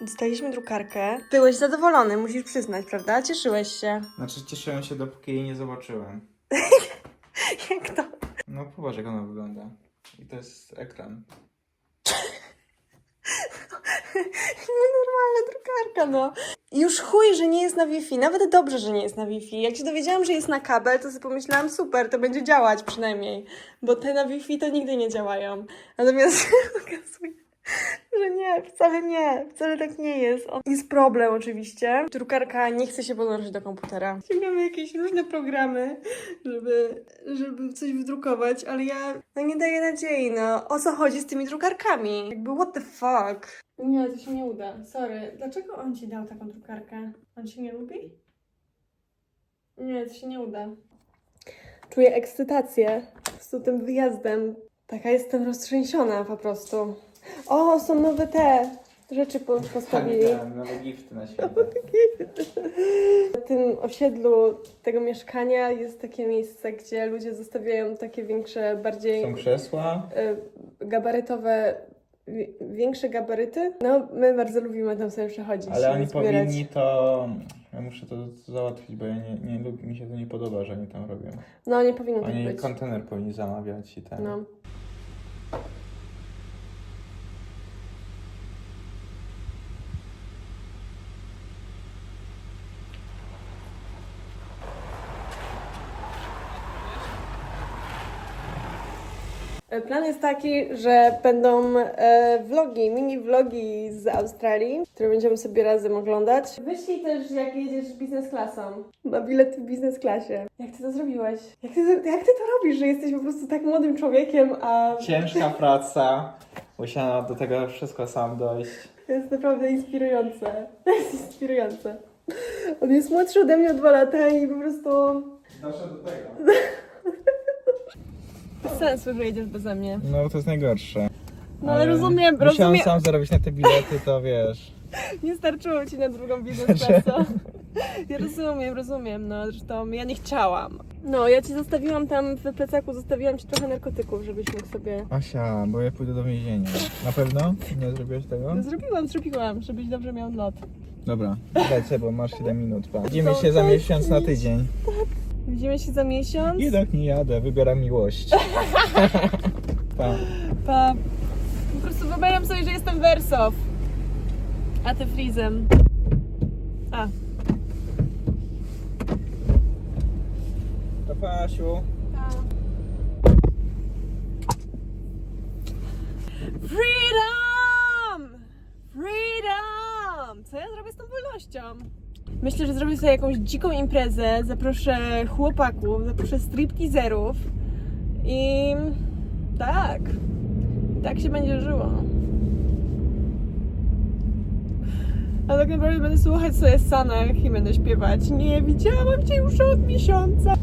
Dostaliśmy drukarkę. Byłeś zadowolony, musisz przyznać, prawda? Cieszyłeś się. Znaczy cieszyłem się, dopóki jej nie zobaczyłem. Jak to? No popatrz jak ona wygląda. I to jest ekran. Normalna drukarka, no. Już chuj, że nie jest na Wi-Fi. Nawet dobrze, że nie jest na Wi-Fi. Jak się dowiedziałam, że jest na kabel, to sobie pomyślałam, super, to będzie działać przynajmniej. Bo te na Wi-Fi to nigdy nie działają. Natomiast okazuje że nie, wcale nie, wcale tak nie jest. On- Jest problem oczywiście. Drukarka nie chce się podłączyć do komputera. Ściągamy jakieś różne programy, żeby, żeby coś wydrukować, ale ja no nie daję nadziei, no. O co chodzi z tymi drukarkami? Jakby what the fuck? Nie, to się nie uda. Sorry. Dlaczego on ci dał taką drukarkę? On się nie lubi? Nie, to się nie uda. Czuję ekscytację z tym wyjazdem. Taka jestem roztrzęsiona po prostu. O, są nowe te rzeczy po- postawili. Tak, nowe gifty na świecie. W tym osiedlu tego mieszkania jest takie miejsce, gdzie ludzie zostawiają takie większe, bardziej Są krzesła. y, gabarytowe, wi- większe gabaryty. No, my bardzo lubimy tam sobie przechodzić. Ale i oni zbierać. powinni to... Ja muszę to załatwić, bo ja nie, nie lubię, mi się to nie podoba, że oni tam robią. No, nie powinno tak Oni być. kontener powinni zamawiać i ten. No. Plan jest taki, że będą e, vlogi, mini vlogi z Australii, które będziemy sobie razem oglądać. Wyślij też, jak jedziesz biznes klasą. Ma bilet w biznes klasie. Jak ty to zrobiłeś? Jak ty, to- jak ty to robisz, że jesteś po prostu tak młodym człowiekiem, a Ciężka praca. Musiałam do tego wszystko sam dojść. to jest naprawdę inspirujące. To jest inspirujące. On jest młodszy ode mnie o dwa lata i po prostu... Doszedł do tego. Bez sensu, że jedziesz beze mnie. No to jest najgorsze. No ale rozumiem, Musiałem rozumiem. sam zarobić na te bilety, to wiesz. Nie starczyło ci na drugą biznes klasę. Ja rozumiem, rozumiem, no zresztą ja nie chciałam. No, ja ci zostawiłam tam w plecaku, zostawiłam ci trochę narkotyków, żebyś mógł sobie... Asia, bo ja pójdę do więzienia. Na pewno? Nie zrobiłeś tego? No, Zrobiłam, zrobiłam, żebyś dobrze miał lot. Dobra, lecę, bo masz 7 minut. Pa. Widzimy się za miesiąc na tydzień. Widzimy się za miesiąc. Jednak nie jadę, wybieram miłość. pa. Pa. Po prostu wyobrażam sobie, że jestem Wersow. A ty Frizem. A. To Pasiu. Freedom! Freedom! Co ja zrobię z tą wolnością? Myślę, że zrobię sobie jakąś dziką imprezę, zaproszę chłopaków, zaproszę stripteaserów i tak, tak się będzie żyło. A tak naprawdę będę słuchać sobie Sanach i będę śpiewać. Nie widziałam cię już od miesiąca.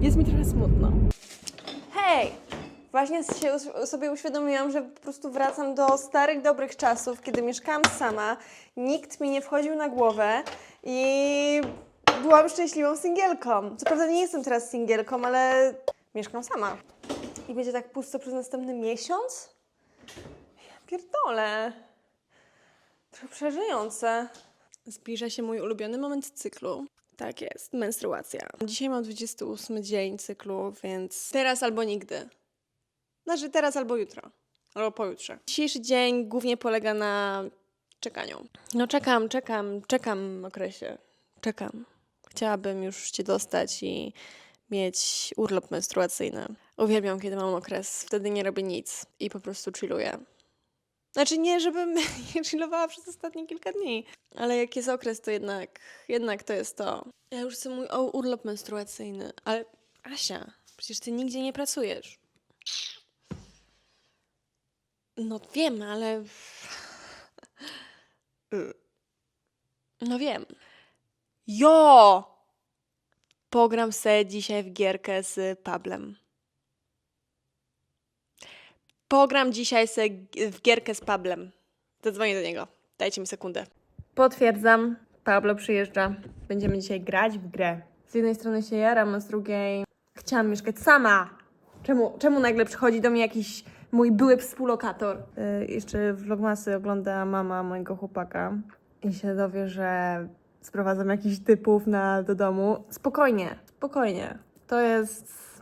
Jest mi trochę smutno. Hej! Właśnie się, sobie uświadomiłam, że po prostu wracam do starych, dobrych czasów, kiedy mieszkałam sama, nikt mi nie wchodził na głowę i byłam szczęśliwą singielką. Co prawda nie jestem teraz singielką, ale mieszkam sama. I będzie tak pusto przez następny miesiąc? Ja pierdolę. Trochę przeżyjące. Zbliża się mój ulubiony moment cyklu. Tak jest, menstruacja. Dzisiaj mam 28 dzień cyklu, więc teraz albo nigdy. Znaczy teraz albo jutro. Albo pojutrze. Dzisiejszy dzień głównie polega na czekaniu. No czekam, czekam, czekam okresie. Czekam. Chciałabym już cię dostać i mieć urlop menstruacyjny. Uwielbiam, kiedy mam okres. Wtedy nie robię nic i po prostu chilluję. Znaczy nie, żebym nie chillowała przez ostatnie kilka dni, ale jak jest okres, to jednak, jednak to jest to. Ja już chcę mój o, urlop menstruacyjny, ale Asia, przecież ty nigdzie nie pracujesz. No wiem, ale... No wiem. Jo! Pogram se dzisiaj w gierkę z Pablem. Pogram dzisiaj se w gierkę z Pablem. Zadzwonię do niego. Dajcie mi sekundę. Potwierdzam. Pablo przyjeżdża. Będziemy dzisiaj grać w grę. Z jednej strony się jaram, a z drugiej chciałam mieszkać sama. Czemu, czemu nagle przychodzi do mnie jakiś mój były współlokator? Yy, jeszcze vlogmasy ogląda mama mojego chłopaka i się dowie, że sprowadzam jakichś typów na, do domu. Spokojnie, spokojnie. To jest